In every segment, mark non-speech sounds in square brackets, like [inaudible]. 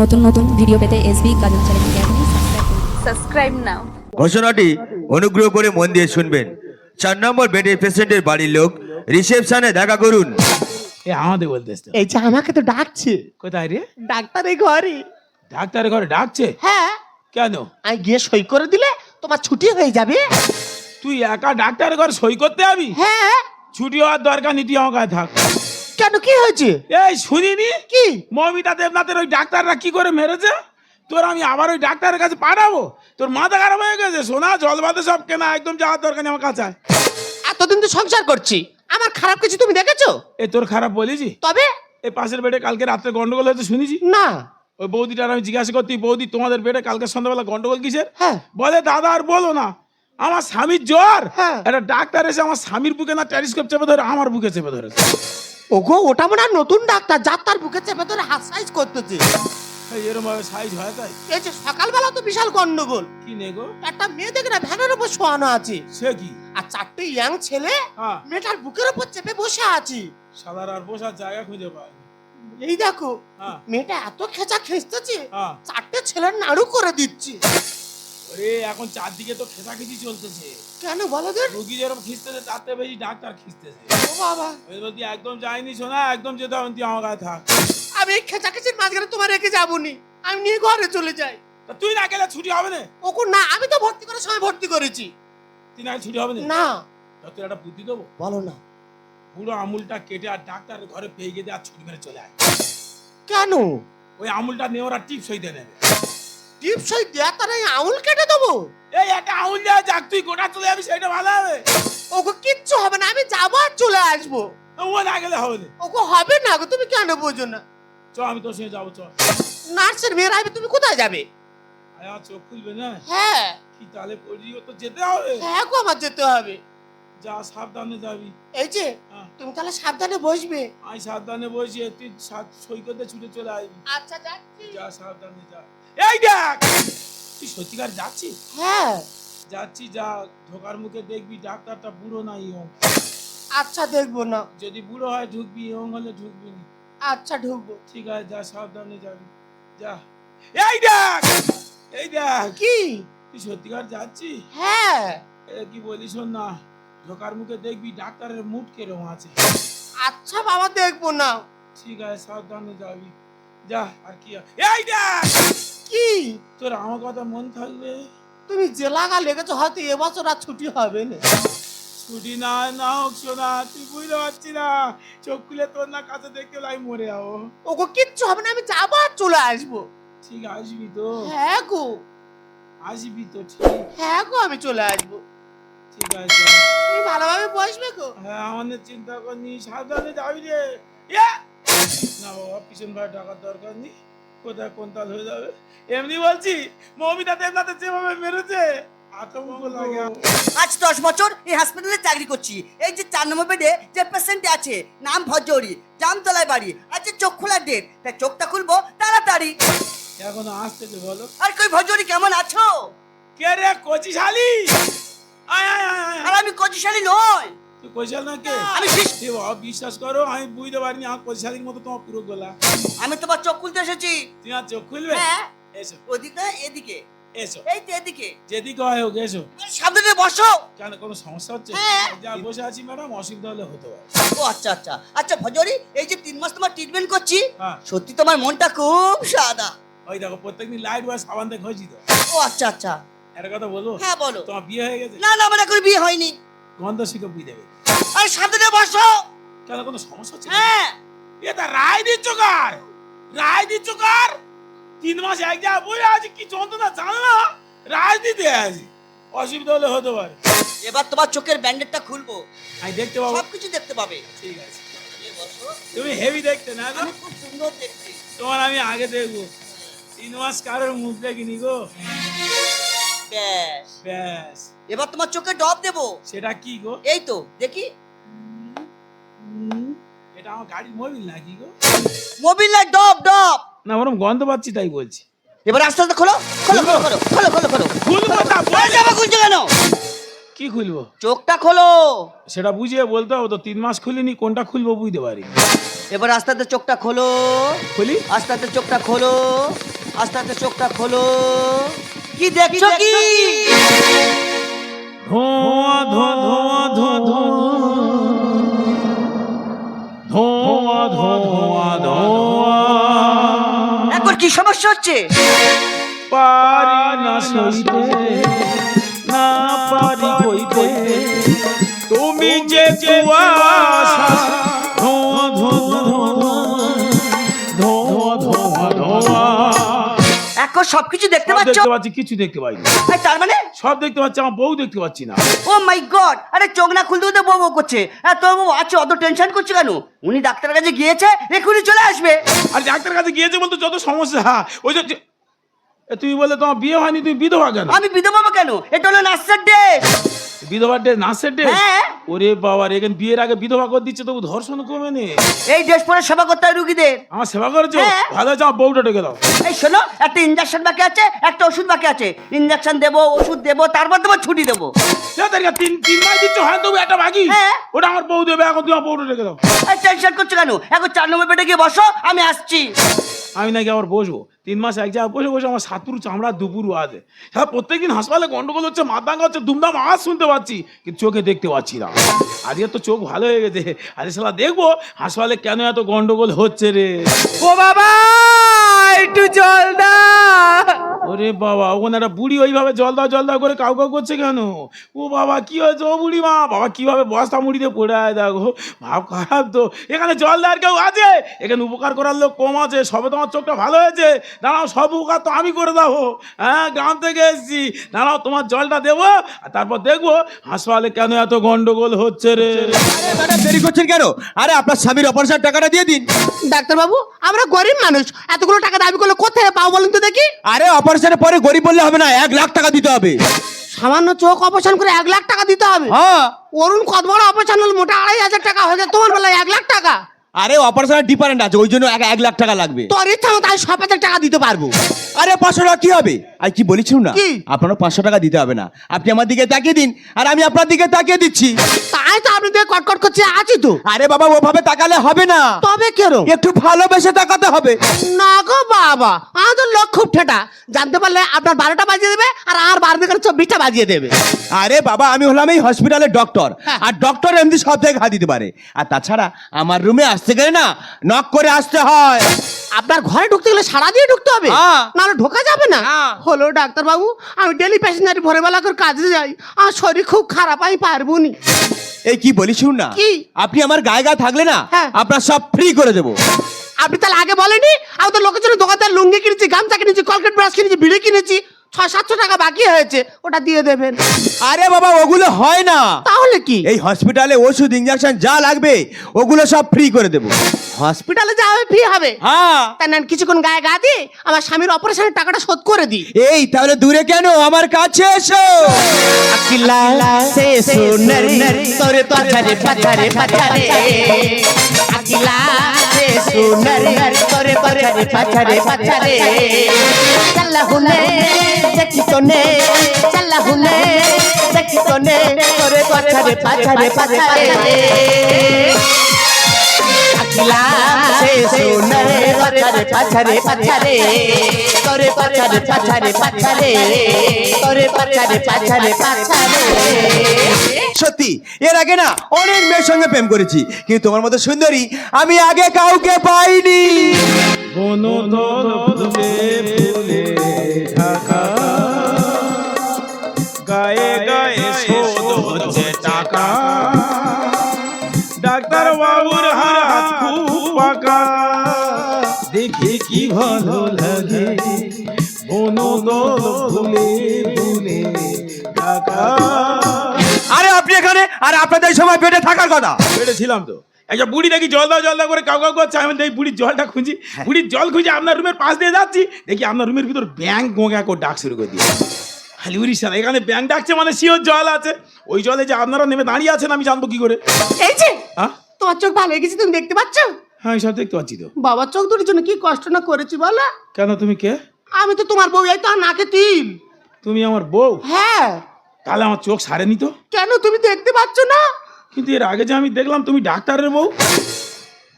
নতুন নতুন ভিডিও পেতে এসবি গাজন চ্যানেলকে সাবস্ক্রাইব now ঘোষণাটি অনুগ্রহ করে মন দিয়ে শুনবেন। চার নম্বর বেডের পেশেন্টের বাড়ির লোক রিসেপশনে দেখা করুন। এ আমাদের বলতেছ তো এই যে আমাকে তো ডাকছে। কোথায় রে? ডাক্তার এই ঘরে। ডাক্তারের ঘরে ডাকছে? হ্যাঁ। কেন? আমি গিয়ে সই করে দিলে তোমার ছুটি হয়ে যাবে। তুই একা ডাক্তারের ঘরে সই করতে যাবি? হ্যাঁ। ছুটি হওয়ার দরকার নীতি আমার কাছে থাক। কেন? কি হয়েছে? এই শুনিনি? কি? মমিতা দেবনাথের ওই ডাক্তাররা কি করে মেরেছে? তোর আমি আবার ওই ডাক্তারের কাছে পাঠাবো? তোর মাথা খারাপ হয়ে গেছে? সোনা জল বাদে সব কেনা একদম যাওয়ার দরকার নেই আমার কাছে এতদিন তো সংসার করছি। আমার খারাপ কিছু তুমি দেখেছ? এ তোর খারাপ বলেছি? তবে? এই পাশের বেডে কালকে রাত্রে গন্ডগোল হয়েছে শুনেছি? না। ওই বৌদিটার আমি জিজ্ঞাসা করতে বৌদি তোমাদের বেডে কালকে সন্ধ্যাবেলা গন্ডগোল কিসের? হ্যাঁ। বলে দাদা আর বলো না। আমার স্বামীর জ্বর। হ্যাঁ। একটা ডাক্তার এসে আমার স্বামীর বুকে না টেলিস্কোপ চেপে ধরে আমার বুকে চেপে ধরেছে। ওগো ওটা মনে নতুন ডাক্তার যার তার বুকে চেপে ধরে হাত সাইজ করতেছে। এরম ভাবে সাইজ হয় তাই? এই যে সকালবেলা তো বিশাল গন্ডগোল। কি নে গো? একটা মেয়ে দেখে না ভ্যানের উপর শোয়ানো আছে। সে কি? আর চারটে ইয়াং ছেলে হ্যাঁ। মেয়েটার বুকের উপর চেপে বসে আছে। সাদার আর বসার জায়গা খুঁজে পায় এই দেখো হ্যাঁ। মেয়েটা এত খেঁচা খেঁচতেছে হ্যাঁ। চারটে ছেলের নাড়ু করে দিচ্ছে। ওরে এখন চারদিকে তো খেসাখিচি চলতেছে। কেন বলো দেন রুগী যেরকম খিস্তেছে তার থেকে বেশি ডাক্তার খিস্তেছে ও বাবা। যদি একদম যায়নি শোনা একদম যেতে হবে তুই আমার কাছে থাক। আমি এই খেঁচা খেঁচির মাঝখানে তোমার রেখে যাবনি। আমি নিয়ে ঘরে চলে যাই। তা তুই না গেলে ছুটি হবে না? ওকো না আমি তো ভর্তি করার সময় ভর্তি করেছি। তুই না ছুটি হবে না? না। তা তুই একটা বুদ্ধি দেবো? বলো না। পুরো আমুলটা কেটে আর ডাক্তারের ঘরে পেয়ে গিয়ে আর ছুটি মেরে চলে আয়। কেন? ওই আমুলটা নিয়ে ওরা টিপস হইতে নেবে। টিপ সই দেয়া তার এই আঙুল কেটে দেবো? এই একটা আঙুল দেওয়া যাক তুই গোটা চলে যাবি সেটা ভালো হবে। ওকে কিচ্ছু হবে না আমি যাব আর চলে আসব। ও না গেলে হবে না। ওকে হবে না গো তুমি কেন বোঝো না? চ আমি তোর সঙ্গে যাব চ। নার্সের মেয়েরা আসবে তুমি কোথায় যাবে? আয় চোখ খুলবে না? হ্যাঁ। কি তাহলে পড়ি ও তো যেতে হবে? হ্যাঁ গো আমার যেতে হবে। যা সাবধানে যাবি। এই যে হ্যাঁ। তুমি তাহলে সাবধানে বসবে। আমি সাবধানে বসি তুই সা- সই ছুটে চলে আসবি। আচ্ছা যাচ্ছি। যা সাবধানে যা। এই দেখ। তুই সত্যিকার যাচ্ছিস? হ্যাঁ। যাচ্ছি যা ঢোকার মুখে দেখবি ডাক্তারটা বুড়ো না ইয়ং। আচ্ছা দেখব না। যদি বুড়ো হয় ঢুকবি ইয়ং হলে ঢুকবি না। আচ্ছা ঢুকবো। ঠিক আছে যা সাবধানে যাবি। যা। এই দেখ। এই দেখ। কি? তুই সত্যিকার যাচ্ছিস? হ্যাঁ। এ কি বলিস শোন না ঢোকার মুখে দেখবি ডাক্তারের মুড কেরম আছে। আচ্ছা বাবা দেখব না। ঠিক আছে সাবধানে যাবি। যা আর কি এই দেখ। কি? তোর আমার কথা মন থাকবে? তুমি যে লাগা লেগেছো হয়তো এবছর আর ছুটি হবে না। ছুটি না না হোক শোনা তুই বুঝতে পারছি না। চোখ খুলে তোর না কাছে দেখতে মরে যাব। কিচ্ছু হবে না আমি যাব আর চলে আসব। ঠিক আসবি তো। হ্যাঁ গো। আসবি তো ঠিক। হ্যাঁ গো আমি চলে আসব। ঠিক আছে। তুমি ভালোভাবে বসবে গো। হ্যাঁ আমাদের চিন্তা করনি সাবধানে যাবি রে! না বাবা পিছন ভাই টাকার দরকার নেই। কোথায় কোন তাল হয়ে যাবে? এমনি বলছি মমিতা দেবনাথে যেভাবে মেরেছে আতঙ্ক লাগে। আজ দশ বছর এই হাসপাতালে চাকরি করছি। এই যে চার নম্বর বেডে যে পেশেন্ট আছে নাম ভজরি জামতলায় বাড়ি আজ চোখ খোলার ডেট তাই চোখটা খুলবো তাড়াতাড়ি। এখন আসতেছে বলো। আর কই ভজরি কেমন আছো? কে রে কচি শালি আয় আয় আর আমি কচিশালী নয় তুই কচিশাল না কে? আমি বিশ্বাস করো আমি বুঝতে পারিনি আমার কচিশালির মতো তোমার পুরো গোলা। আমি তোমার চোখ খুলতে এসেছি। তুমি আর চোখ খুলবে? হ্যাঁ। এসো। ওদিকে এদিকে। এসো। এই তো এদিকে। যেদিকে হয় হোক এসো। সামনে বসো। কেন কোনো সমস্যা হচ্ছে? হ্যাঁ। যা বসে আছি ম্যাডাম অসুবিধা হলে হতে পারে। ও আচ্ছা আচ্ছা। আচ্ছা ভজরি এই যে তিন মাস তোমার ট্রিটমেন্ট করছি হ্যাঁ। সত্যি তোমার মনটা খুব সাদা। ওই দেখো প্রত্যেকদিন লাইট বা সাবান দিয়ে ঘষি তো। ও আচ্ছা আচ্ছা। একটা কথা বলব? হ্যাঁ বলো। তোমার বিয়ে হয়ে গেছে? না না আমার এখন বিয়ে হয়নি। গন্ধ শিখে বুঝে দেবে। আর সামনে বসো। কেন কোনো সমস্যা হচ্ছে? হ্যাঁ। এটা রায় দিচ্ছ কার? দিচ্ছ কার? তিন মাস এক জায়গায় বসে আছি কি যন্ত্রণা জানো না? রায় দিতে আছি। অসুবিধা হলে হতে পারে। এবার তোমার চোখের ব্যান্ডেডটা খুলবো। আমি দেখতে পাবো। সবকিছু দেখতে পাবে। ঠিক আছে। তুমি হেভি দেখতে না? আমি খুব সুন্দর দেখছি। তোমার আমি আগে দেখব। তিন মাস কারোর মুখ দেখিনি গো। ব্যাস। ব্যাস। এবার তোমার চোখে ডব দেবো। সেটা কি গো? এই তো দেখি। আমার মোবিল নাকি গো। মোবিল লাইট ডব ডব না গন্ধ পাচ্ছি তাই বলছি। এবার আস্তে আস্তে খোলো খোলো খোলো খোলো খোলো খোলো খোলো। খুলবো না বল। খুলছো কেন? কি খুলবো? চোখটা খোলো। সেটা বুঝিয়ে বলতে হবে তো তিন মাস খুলিনি কোনটা খুলবো বুঝতে পারি এবার আস্তে আস্তে চোখটা খোলো। খুলি? আস্তে আস্তে চোখটা খোলো। আস্তে আস্তে চোখটা খোলো। কি দেখছ কি ধোঁয়া ধোঁয়া। কি সমস্যা হচ্ছে? পারি না সইতে না পারি কইতে তুমি যে কুয়াশা এখন সবকিছু দেখতে সব পাচ্ছ? দেখতে পাচ্ছি কিছু দেখতে পাইনি। আর তার মানে? সব দেখতে পাচ্ছি আমার বউ দেখতে পাচ্ছি না। ও মাই গড আরে চোখ না খুলতে খুলতে বউ বউ করছে। আর তোর বউ আছে অত টেনশন করছে কেন? উনি ডাক্তারের কাছে গিয়েছে এক্ষুনি চলে আসবে। আর ডাক্তারের কাছে গিয়েছে বলতো যত সমস্যা ওই যে এ, তুমি বলে তোমার বিয়ে হয়নি তুমি বিধবা কেন? আমি বিধবা কেন? এটা হলো নার্সের ডেট ডে হ্যাঁ। ওরে বাবা রে এখানে বিয়ের আগে বিধবা করে দিচ্ছে তবু ধর্ষণ কমে নে। এই ড্রেস পরে সেবা করতে হয় রুগীদের। আমার সেবা করেছ? হ্যাঁ। ভালো আমার বউটা ডেকে দাও। এই শোনো একটা ইঞ্জেকশন বাকি আছে একটা ওষুধ বাকি আছে। ইঞ্জেকশন দেবো ওষুধ দেবো তারপর তোমার ছুটি দেবো। তিন তিন মাস দিচ্ছ হয় তবু একটা বাকি? হ্যাঁ। ওটা আমার বউ দেবে এখন তুমি আমার বউটা ডেকে দাও। টেনশন করছ কেন? এখন চার নম্বর বেডে গিয়ে বসো আমি আসছি। আমি নাকি আবার বসবো? তিন মাস এক জায়গায় বসে বসে আমার সাতুর চামড়া দুপুর আছে হ্যাঁ প্রত্যেকদিন হাসপাতালে গন্ডগোল হচ্ছে, মাতাঙ্গা হচ্ছে দুমদাম আওয়াজ শুনতে পাচ্ছি, কিন্তু চোখে দেখতে পাচ্ছি না। আজকে তো চোখ ভালো হয়ে গেছে। আজকে সালা দেখব হাসপাতালে কেন এত গন্ডগোল হচ্ছে রে? ও বাবা, একটু জল দা ওরে বাবা ওখানে একটা বুড়ি ওইভাবে জল দাও জল দাও করে কাউ কাউ করছে কেন? ও বাবা কি হয়েছে ও বুড়ি মা বাবা কীভাবে বস্তা মুড়িতে পড়ে আয় দেখো ভাব খারাপ তো। এখানে জল দেওয়ার কেউ আছে? এখানে উপকার করার লোক কম আছে সবে তোমার চোখটা ভালো হয়েছে? দাঁড়াও সব উপকার তো আমি করে দেবো। হ্যাঁ গ্রাম থেকে এসেছি। দাঁড়াও তোমার জলটা দেবো আর তারপর দেখব হাসপাতালে কেন এত গন্ডগোল হচ্ছে রে? দেরি করছেন কেন? আরে আপনার স্বামীর অপারেশন টাকাটা দিয়ে দিন। ডাক্তারবাবু আমরা গরিব মানুষ এতগুলো টাকা দাবি করলে কোথায় পাও বলুন তো দেখি? আরে অপারেশনের পরে গরিব বললে হবে না এক লাখ টাকা দিতে হবে। সামান্য চোখ অপারেশন করে এক লাখ টাকা দিতে হবে? হ্যাঁ। অরুণ কত বড় অপারেশন হলো মোটা আড়াই হাজার টাকা হয়ে যায় তোমার বেলায় এক লাখ টাকা। আরে অপারেশন ডিফারেন্ট আছে ওই জন্য এক এক লাখ টাকা লাগবে। তোর ইচ্ছা মতো আমি সব হাজার টাকা দিতে পারব। আরে পাঁচশো টাকা কি হবে? আর কি বলেছিলাম না? কি? আপনারও পাঁচশো টাকা দিতে হবে না। আপনি আমার দিকে তাকিয়ে দিন আর আমি আপনার দিকে তাকিয়ে দিচ্ছি। তাই তো আপনি দিয়ে কটকট করছে আছি তো। আরে বাবা ওভাবে তাকালে হবে না। তবে কেন একটু ভালোবেসে তাকাতে হবে। না গো বাবা আমার তো লোক খুব ঠেটা। জানতে পারলে আপনার বারোটা বাজিয়ে দেবে আর আর বারো দিকে চব্বিশটা বাজিয়ে দেবে। আরে বাবা আমি হলাম এই হসপিটালের ডক্টর হ্যাঁ। আর ডক্টর এমনি সব থেকে ঘা দিতে পারে। আর তাছাড়া আমার রুমে আসতে গেলে না নক করে আসতে হয় আপনার ঘরে ঢুকতে গেলে সারা দিয়ে ঢুকতে হবে হ্যাঁ। নাহলে ঢোকা যাবে না হ্যাঁ। হলো ডাক্তার বাবু আমি ডেলি প্যাসেঞ্জারি ভোরবেলা করে কাজে যাই আমার শরীর খুব খারাপ আমি পারব নি এই কি বলি শুন না কি? আপনি আমার গায়ে গায়ে থাকলে না হ্যাঁ। আপনার সব ফ্রি করে দেবো আপনি তাহলে আগে বলেনি আমি তো লোকের জন্য দোকানদার লুঙ্গি কিনেছি গামছা কিনেছি কলকেট ব্রাশ কিনেছি বিড়ি কিনেছি ছয় সাতশো টাকা বাকি হয়েছে ওটা দিয়ে দেবেন আরে বাবা ওগুলো হয় না তাহলে কি এই হসপিটালে ওষুধ ইঞ্জেকশন যা লাগবে ওগুলো সব ফ্রি করে দেবো হসপিটালে যা হবে ফি হবে হ্যাঁ তাই না কিছুক্ষণ গায়ে গা দিয়ে আমার স্বামীর অপারেশনের টাকাটা শোধ করে দিই এই তাহলে দূরে কেন আমার কাছে এসো अकेला से सुनर तोरे पछारे पछारे पछारे अकेला সুনারে করে করে পাছারে পাছারে। চাল্লা হুনে দেখি তোনে, চাল্লা হুনে দেখি তোনে করে পাছারে পাছারে পাছারে। সত্যি এর আগে না অনেক মেয়ের সঙ্গে প্রেম করেছি। কিন্তু তোমার মতো সুন্দরী আমি আগে কাউকে পাই আরে আপনি এখানে? আর আপনাদের এই সময় পেটে থাকার কথা। পেরেছিলাম তো। একটা বুড়ি দেখি জল দাও জল দাও করে কাউ কাউ করছে। আমি দেখি বুড়ির জলটা খুঁজি। বুড়ির জল খুঁজে আপনার রুমের পাশ দিয়ে যাচ্ছি। দেখি আপনার রুমের ভিতর ব্যাংক গোঁগা করে ডাক শুরু করে দিয়ে খালি উড়িস না এখানে ব্যাংক ডাকছে মানে শিওর জল আছে। ওই জলে যে আপনারা নেমে দাঁড়িয়ে আছেন আমি জানব কি করে। এই যে হ্যাঁ? তোমার চোখ ভালো হয়ে গেছে তুমি দেখতে পাচ্ছ? হ্যাঁ সব দেখতে পাচ্ছি তো। বাবার চোখ দুটির জন্য কি কষ্ট না করেছি বলো? কেন তুমি কে? আমি তো তোমার বউ এই তো আর নাকে তিল। তুমি আমার বউ? হ্যাঁ। তাহলে আমার চোখ সারেনি তো? কেন তুমি দেখতে পাচ্ছ না? কিন্তু এর আগে যে আমি দেখলাম তুমি ডাক্তারের বউ।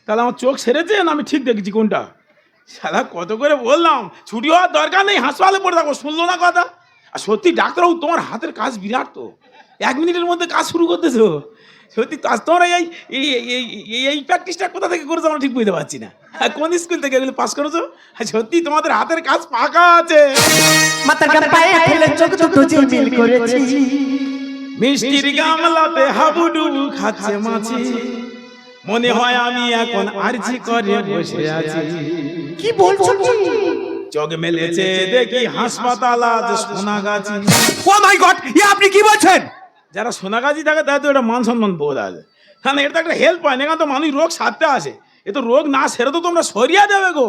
তাহলে আমার চোখ সেরেছে না আমি ঠিক দেখেছি কোনটা? সাদা কত করে বললাম? ছুটি হওয়ার দরকার নেই হাসপাতালে পড়ে থাকো শুনলো না কথা? আর সত্যি ডাক্তারবাবু তোমার হাতের কাজ বিরাট তো। এক মিনিটের মধ্যে কাজ শুরু করতেছো। সত্যি আজ তোমরা এই এই এই- প্র্যাকটিসটা কোথা থেকে করেছ আমরা ঠিক বুঝতে পারছি না। কোন স্কুল থেকে এগুলো পাস করেছ? আর সত্যি তোমাদের হাতের কাজ পাকা আছে। মাথার গাম পায়ে ফেলে চোখ দুটো জিলমিল করেছি। মিষ্টির গামলাতে হাবুডুবু খাচ্ছে মাছি। মনে হয় আমি এখন আরজি করে বসে আছি। কি বলছো চোখ মেলেছে দেখি হাসপাতাল আজ সোনাগাছি। ও মাই গড এ আপনি কি বলছেন? যারা সোনাগাছি থাকে তাদের তো এটা মান সম্মান বোধ আছে। কারণ এটা তো একটা হেল্প হয় না এখানে তো মানুষ রোগ সারতে আসে। এ তো রোগ না সেরে তো তোমরা সরিয়ে দেবে গো।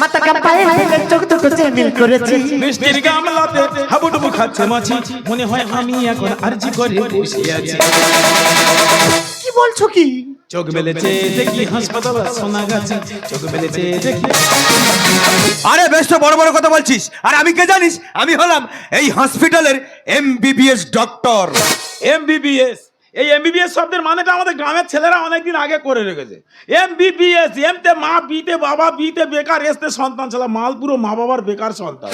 মাথার গাম পায়ে ফেলে চোখ দুটো জিলমিল করেছি। মিষ্টির গামলাতে হাবুডুবু খাচ্ছে মাছি। মনে হয় আমি এখন আরজি করে বসে আছি। কি বলছো কি? চোখ মেলেছে দেখি হাসপাতাল আজ সোনাগাছি চোখ মেলেছে দেখি। আরে বেশ তো বড় বড় কথা বলছিস। আর আমি কে জানিস? আমি হলাম এই হসপিটালের এমবিবিএস ডক্টর। এমবিবিএস? এই এমবিবিএস শব্দের মানেটা আমাদের গ্রামের ছেলেরা অনেকদিন আগে করে রেখেছে। এমবিবিএস এমতে মা বিতে বাবা বিতে বেকার এসতে সন্তান ছেলে মাল পুরো মা বাবার বেকার সন্তান।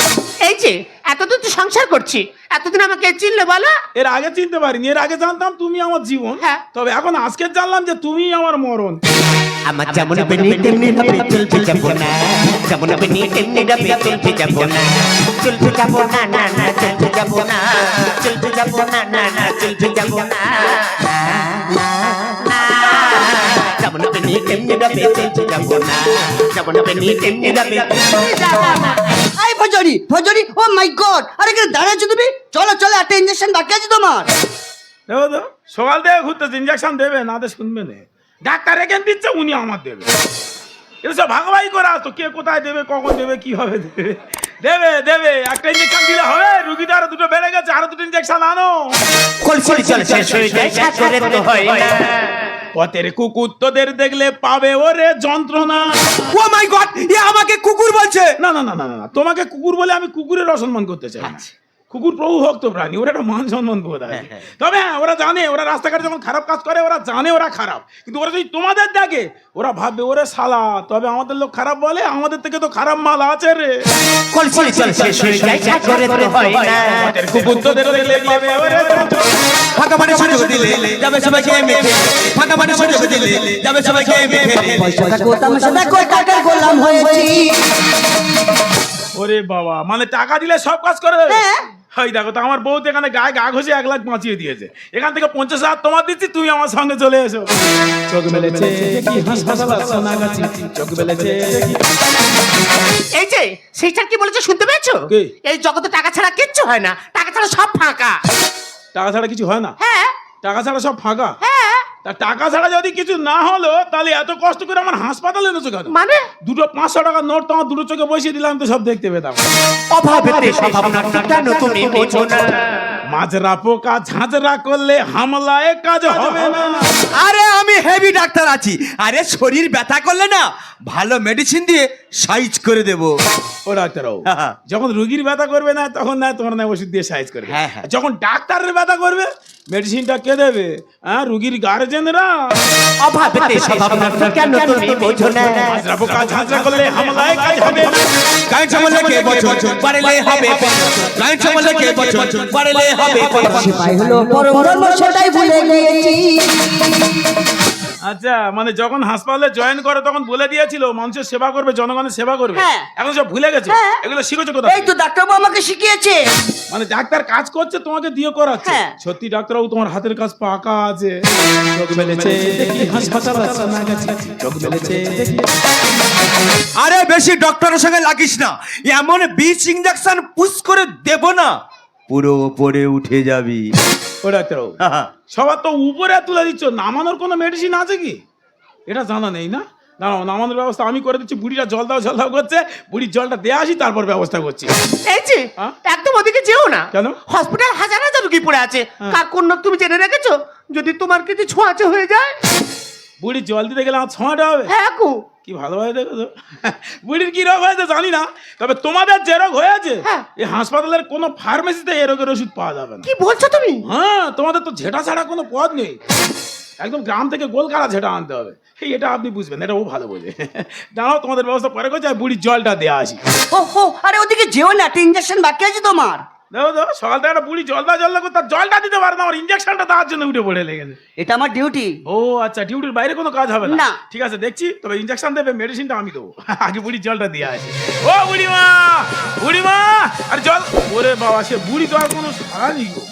এই যে এতদিন তো সংসার করছি এতদিন আমাকে চিনলে বলো। এর আগে চিনতে পারিনি এর আগে জানতাম তুমি আমার জীবন হ্যাঁ। তবে এখন আজকে জানলাম যে তুমি আমার মরণ। আমার যেমন বেনি তেমনি ভাবে চলতে যাব না। যেমন বেনি তেমনি ভাবে চলতে যাব না। চলতে যাব না না না চলতে যাব না। চলতে যাব না না না ও মাই গড, আরে তুমি? চলো একটা তোমার। সকাল ঘুরতেছে ইঞ্জেকশন দেবে, না দে শুনবে না। ডাক্তার এখান দিচ্ছে, উনি আমার দেবে। এটা সব ভাগাভাগি করা তো কে কোথায় দেবে কখন দেবে কীভাবে দেবে দেবে দেবে একটা ইঞ্জেকশন দিলে হবে রুগী তো আরও দুটো বেড়ে গেছে আরও দুটো ইঞ্জেকশন আনো কলসি চল শেষ হয়ে যায় সাথে তো হয় না পথের কুকুর তোদের দেখলে পাবে ওরে যন্ত্রণা ও মাই গড এ আমাকে কুকুর বলছে না না না না না, তোমাকে কুকুর বলে আমি কুকুরের অসম্মান করতে চাই না। কুকুর প্রভু ভক্ত প্রাণী ওরা একটা মান সম্মান বোধ আছে তবে হ্যাঁ ওরা জানে ওরা রাস্তাঘাটে যখন খারাপ কাজ করে ওরা জানে ওরা খারাপ কিন্তু ওরা যদি তোমাদের দেখে ওরা ভাববে ওরে শালা তবে আমাদের লোক খারাপ বলে আমাদের থেকে তো খারাপ মাল আছে রে হয়ে তো হয় ফাঁকা মানে সুযোগ দিলে যাবে সবাইকে মেখে ফাঁকা মানে সুযোগ দিলে যাবে সবাইকে মেখে টাকার গোলাম হয়েছি ওরে বাবা মানে টাকা দিলে সব কাজ করে হ্যাঁ। দেখো তো আমার বউ তো এখানে গায়ে গা ঘষে এক লাখ বাঁচিয়ে দিয়েছে। এখান থেকে পঞ্চাশ হাজার তোমার দিচ্ছি তুমি আমার সঙ্গে চলে এসো। এই যে সেইটার কি বলেছে শুনতে পেয়েছ? এই জগতে টাকা ছাড়া কিচ্ছু হয় না টাকা ছাড়া সব ফাঁকা। টাকা ছাড়া কিছু হয় না? হ্যাঁ। টাকা ছাড়া সব ফাঁকা? হ্যাঁ। তা টাকা ছাড়া যদি কিছু না হলো তাহলে এত কষ্ট করে আমার হাসপাতালে এনেছো কেন? মানে? দুটো পাঁচশো টাকার নোট তো আমার দুটো চোখে বসিয়ে দিলাম তো সব দেখতে পেতাম। নষ্ট কেন তুমি বোঝো না। মাজরা পোকা ঝাঁঝরা করলে হামলায় কাজ হবে না। আরে আমি হেভি ডাক্তার আছি। আরে শরীর ব্যথা করলে না ভালো মেডিসিন দিয়ে সাইজ করে দেব। ও ডাক্তারবাবু। যখন রুগীর ব্যথা করবে না তখন না তোমার না ওষুধ দিয়ে সাইজ করবে। হ্যাঁ, হ্যাঁ। যখন ডাক্তারের ব্যথা করবে মেডিসিনটা কে দেবে? হ্যাঁ রুগীর গার্জেনরা অভাবেতে স্বভাব কেন তুমি বোঝো না? মাজরা পোকা করলে হামলায় কাজ হবে কে বছর পারলে হবে কে বছর পারলে হবে সিপাই হলো পরম ধর্ম সেটাই ভুলে গিয়েছি। আচ্ছা মানে যখন হাসপাতালে জয়েন করে তখন বলে দিয়েছিল মানুষের সেবা করবে জনগণের সেবা করবে। হ্যাঁ। এখন সব ভুলে গেছে? এগুলো শিখেছো কোথায় এই তো ডাক্তারবাবু আমাকে শিখিয়েছে। মানে ডাক্তার কাজ করছে তোমাকে দিয়ে করাচ্ছে। হ্যাঁ। সত্যি ডাক্তারবাবু তোমার হাতের কাজ পাকা আছে। চোখ মেলেছে দেখি হাসপাতাল আছে না গেছে। চোখ মেলেছে দেখি আরে বেশি ডক্টরের সঙ্গে লাগিস না। এমন বিষ ইঞ্জেকশন পুশ করে দেব না। পুরো উপরে উঠে যাবি। ও ডাক্তারবাবু। সবার তো উপরে তুলে দিচ্ছ নামানোর কোনো মেডিসিন আছে কি? এটা জানা নেই না? দাঁড়াও নামানোর ব্যবস্থা আমি করে দিচ্ছি বুড়িটা জল দাও জল দাও করছে বুড়ির জলটা দিয়ে আসি তারপর ব্যবস্থা করছি। এই যে হ্যাঁ? একদম ওদিকে যেও না। কেন? হসপিটাল হাজার হাজার রুগী পড়ে আছে। কার কোন রোগ তুমি জেনে রেখেছো? যদি তোমার কিছু ছোঁয়াচে হয়ে যায়। বুড়ির জল দিতে গেলে আমার ছোঁয়াটা হবে? হ্যাঁ কু ভালোভাবে দেখো তো। বুড়ির কি রোগ হয়েছে জানি না তবে তোমাদের যে রোগ হয়েছে হ্যাঁ। এই হাসপাতালের কোনো ফার্মেসিতে এই রোগের ওষুধ পাওয়া যাবে না। কি বলছো তুমি? হ্যাঁ তোমাদের তো ঝেঁটা ছাড়া কোনো পথ নেই। একদম গ্রাম থেকে গোলকারা ঝেটা আনতে হবে। এই এটা আপনি বুঝবেন এটা ও ভালো বোঝে। দাঁড়াও তোমাদের ব্যবস্থা পরে করছে আর বুড়ির জলটা দেওয়া আসি। ও হো আরে ওদিকে যেও না একটা ইঞ্জেকশন বাকি আছে তোমার। দেখো সকাল থেকে একটা বুড়ি জলটা জলটা করে তার জলটা দিতে পারে না আমার ইঞ্জেকশনটা দেওয়ার জন্য উঠে পড়ে লেগেছে। এটা আমার ডিউটি ও আচ্ছা ডিউটির বাইরে কোনো কাজ হবে না। ঠিক আছে দেখছি তবে ইঞ্জেকশন দেবে মেডিসিনটা আমি দেবো। [laughs] আগে বুড়ির জলটা দিয়ে আসি। ও বুড়িমা! বুড়িমা! আর জল ওরে বাবা সে বুড়ি তো আর কোনো সারা নেই গো।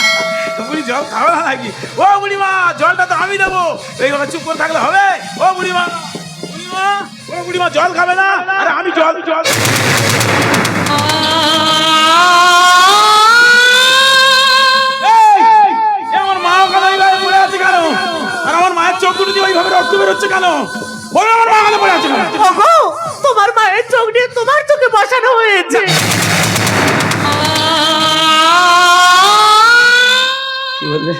[laughs] বুড়ি জল খাবে না নাকি? ও বুড়িমা জলটা তো আমি দেবো। এইভাবে চুপ করে থাকলে হবে? ও বুড়িমা! বুড়িমা! ও বুড়িমা জল খাবে না? আরে আমি জল জল। দিয়ে ওইভাবে রক্ত বেরোচ্ছে কেন? বলো আমার মা পড়ে আছে কেন? ওগো তোমার মায়ের চোখ দিয়ে তোমার চোখে বসানো হয়েছে। কি বললে?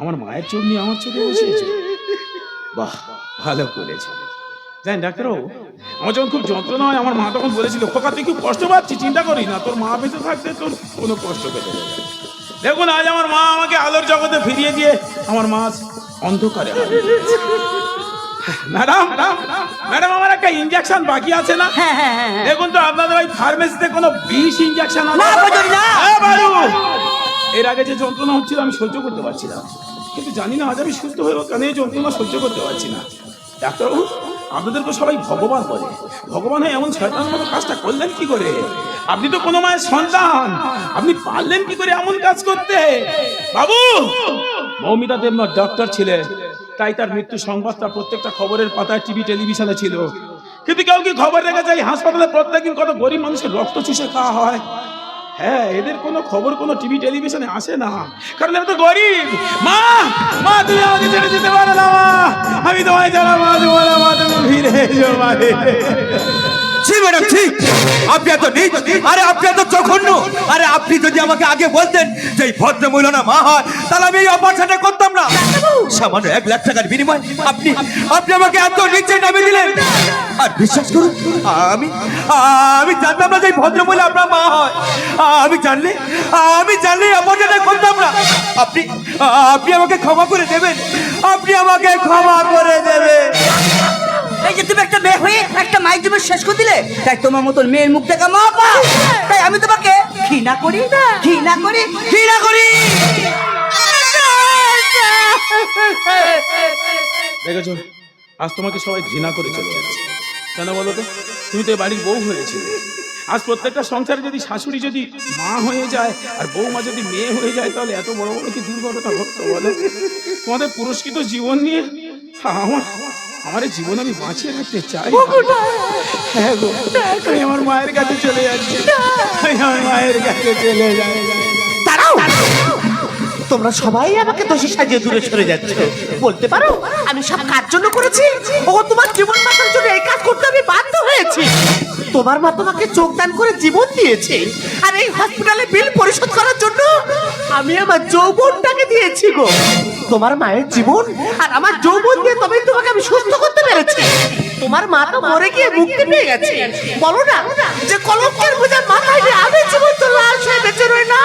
আমার মায়ের চোখ নিয়ে আমার চোখে বসিয়েছে? বাহ ভালো করেছে। জানি ডাক্তারবাবু আমার যখন খুব যন্ত্রণা হয় আমার মা তখন বলেছিল খোকা তুই খুব কষ্ট পাচ্ছি চিন্তা করিস না তোর মা বেঁচে থাকতে তোর কোনো কষ্ট পেতে না। দেখুন আজ আমার মা আমাকে আলোর জগতে ফিরিয়ে দিয়ে আমার মা অন্ধকারে ম্যাডাম ম্যাডাম আমার একটা ইঞ্জেকশন বাকি আছে না? হ্যাঁ হ্যাঁ হ্যাঁ। দেখুন তো আপনাদের ওই ফার্মেসিতে কোনো বিষ ইঞ্জেকশন আছে? না। এর আগে যে যন্ত্রণা হচ্ছিল আমি সহ্য করতে পারছি না কিন্তু জানি না আজ আমি সুস্থ হয়ে কেন এই যন্ত্রণা সহ্য করতে পারছি না। ডাক্তারবাবু আপনাদেরকে সবাই ভগবান বলে। ভগবান হয়ে এমন শয়তানের মতো কাজটা করলেন কি করে? আপনি তো কোনো মায়ের সন্তান। আপনি পারলেন কি করে এমন কাজ করতে? বাবু! মৌমিতা দেবনাথ ডক্টর ছিলেন। তাই তার মৃত্যু সংবাদটা প্রত্যেকটা খবরের পাতায় টিভি, টেলিভিশনে ছিল। কিন্তু কেউ কি খবর রেখেছে যায় হাসপাতালে প্রত্যেকদিন কত গরিব মানুষের রক্ত চুষে খাওয়া হয়? হ্যাঁ এদের কোনো খবর কোনো টিভি, টেলিভিশনে আসে না। কারণ এরা তো গরিব। মা মা, তুমি আমাকে ছেড়ে যেতে পারো না, মা। আমি তোমায় ছাড়া মা তোমার মা, তুমি ফিরে এসো ছি ম্যাডাম ছি আপনি এত নিচ আরে আপনি এত জঘন্য। আরে আপনি যদি আমাকে আগে বলতেন যে এই ভদ্র মহিলা না মা হয় তাহলে আমি এই অপারেশনটা করতাম না। সামান্য এক লাখ টাকার বিনিময় আপনি আপনি আমাকে এত নিচে নামিয়ে দিলেন। আর বিশ্বাস করুন আমি আমি জানতাম না যে এই ভদ্র মহিলা আপনার মা হয়। আমি জানলে আমি জানলে অপারেশনটা করতাম না। আপনি আপনি আমাকে ক্ষমা করে দেবেন। আপনি আমাকে ক্ষমা করে দেবেন। এই যে তুমি একটা মেয়ে হয়ে একটা মায়ের জীবন শেষ করে দিলে, তাই তোমার মতন মেয়ের মুখ দেখা মা তাই আমি তোমাকে ঘৃণা করি ঘৃণা করি ঘৃণা করি। দেখেছ? আজ তোমাকে সবাই ঘৃণা করে চলে যাচ্ছে। কেন বলো তো? তুমি তো বাড়ির বউ হয়েছিলে। আজ প্রত্যেকটা সংসারে যদি শাশুড়ি যদি মা হয়ে যায়, আর বৌমা যদি মেয়ে হয়ে যায়, তাহলে এত বড় বড় কি দুর্ঘটনা ঘটতো বলো? তোমাদের পুরস্কৃত জীবন নিয়ে আমার আমার জীবন আমি বাঁচিয়ে রাখতে চাই। হ্যাঁ গো আমি আমার মায়ের কাছে চলে যাচ্ছি। আমি আমার মায়ের কাছে চলে যাই। দাঁড়াও। তোমরা সবাই আমাকে দোষী সাজিয়ে দূরে সরে যাচ্ছ। বলতে পারো আমি সব কাজ জন্য করেছি? ও তোমার জীবন বাঁচার জন্য এই কাজ করতে আমি বাধ্য হয়েছি। তোমার মা তোমাকে যোগদান করে জীবন দিয়েছে। আর এই হসপিটালে বিল পরিশোধ করার জন্য আমি আমার যৌবনটাকে দিয়েছি গো। তোমার মায়ের জীবন আর আমার যৌবন দিয়ে তবেই তোমাকে আমি সুস্থ করতে পেরেছি। তোমার মা তো মরে গিয়ে মুক্তি পেয়ে গেছে। বলো না যে কলঙ্কের বোঝা মাথায় আমি জীবন তো লাল হয়ে বেঁচে রই এ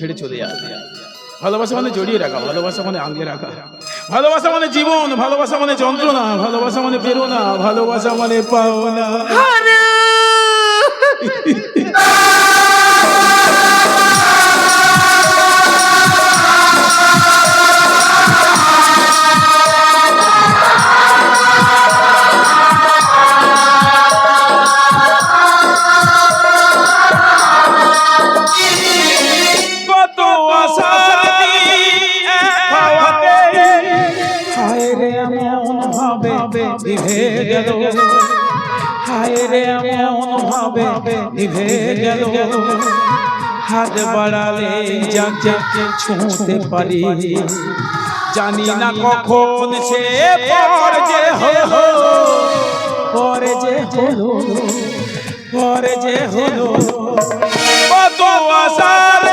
ছেড়ে চলে যাবে ভালোবাসা মানে জড়িয়ে রাখা ভালোবাসা মানে আঙ্গে রাখা। ভালোবাসা মানে জীবন ভালোবাসা মানে যন্ত্রণা ভালোবাসা মানে প্রেরণা ভালোবাসা মানে পাওনা। হাত বাড়ালে যাক ছুঁতে পারি। জানি না কখন সে পর যে হলো। পরে যে হলো, পরে যে হলো। কত আশার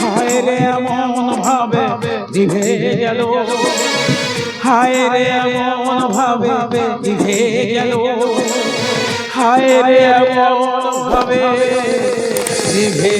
হায় রে, এমন ভাবে নিভে গেল। হায় রে, এমন ভাবে নিভে গেল। হায় রে ভাবে। নিভে